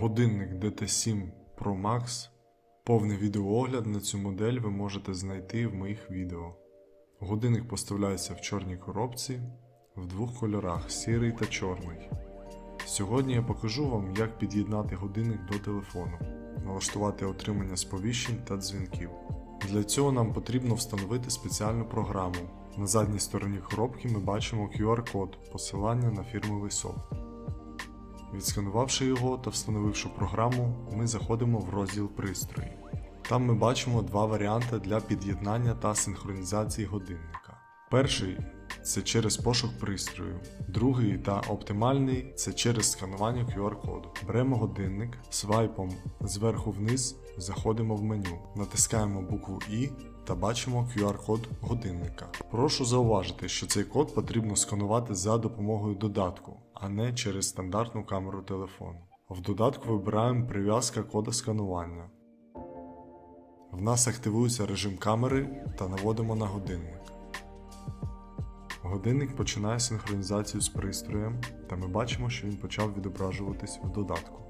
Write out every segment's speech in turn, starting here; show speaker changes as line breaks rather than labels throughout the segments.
Годинник DT7 Pro Max. Повний відеоогляд на цю модель ви можете знайти в моїх відео. Годинник поставляється в чорній коробці в двох кольорах сірий та чорний. Сьогодні я покажу вам, як під'єднати годинник до телефону, налаштувати отримання сповіщень та дзвінків. Для цього нам потрібно встановити спеціальну програму. На задній стороні коробки ми бачимо QR-код посилання на фірмовий софт. Відсканувавши його та встановивши програму, ми заходимо в розділ пристрої. Там ми бачимо два варіанти для під'єднання та синхронізації годинника. Перший це через пошук пристрою, другий та оптимальний це через сканування QR-коду. Беремо годинник, свайпом зверху вниз заходимо в меню, натискаємо букву І та бачимо QR-код годинника. Прошу зауважити, що цей код потрібно сканувати за допомогою додатку, а не через стандартну камеру телефону. В додатку вибираємо прив'язка кода сканування. В нас активується режим камери та наводимо на годинник. Годинник починає синхронізацію з пристроєм, та ми бачимо, що він почав відображуватись в додатку.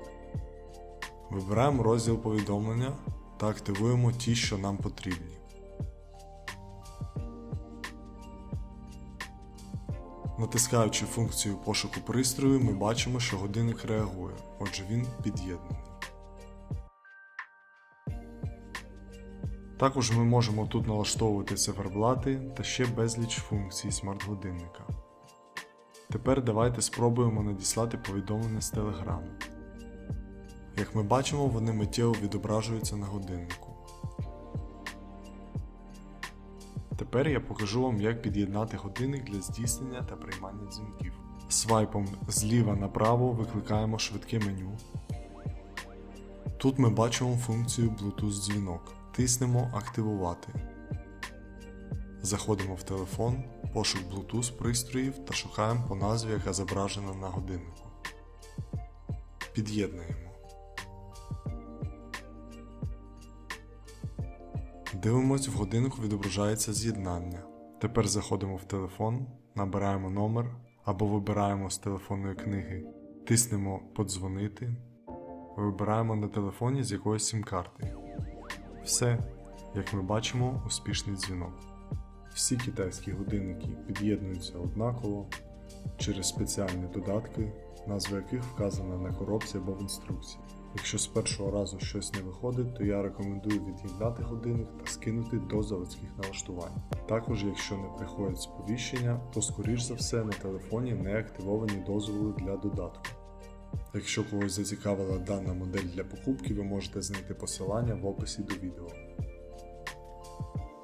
Вибираємо розділ повідомлення та активуємо ті, що нам потрібні. Натискаючи функцію пошуку пристрою, ми бачимо, що годинник реагує, отже він під'єднаний. Також ми можемо тут налаштовувати циферблати та ще безліч функцій смарт-годинника. Тепер давайте спробуємо надіслати повідомлення з телеграму. Як ми бачимо, вони миттєво відображуються на годиннику. Тепер я покажу вам, як під'єднати годинник для здійснення та приймання дзвінків. Свайпом зліва направо викликаємо швидке меню. Тут ми бачимо функцію Bluetooth дзвінок. Тиснемо Активувати. Заходимо в телефон, пошук Bluetooth пристроїв та шукаємо по назві, яка зображена на годиннику. Під'єднуємо. Дивимось, в годиннику відображається з'єднання. Тепер заходимо в телефон, набираємо номер або вибираємо з телефонної книги, тиснемо Подзвонити, вибираємо на телефоні з якоїсь сім-карти. Все, як ми бачимо, успішний дзвінок. Всі китайські годинники під'єднуються однаково через спеціальні додатки, назва яких вказана на коробці або в інструкції. Якщо з першого разу щось не виходить, то я рекомендую від'єднати годинник та скинути до заводських налаштувань. Також, якщо не приходять сповіщення, то скоріш за все на телефоні не активовані дозволи для додатку. Якщо когось зацікавила дана модель для покупки, ви можете знайти посилання в описі до відео.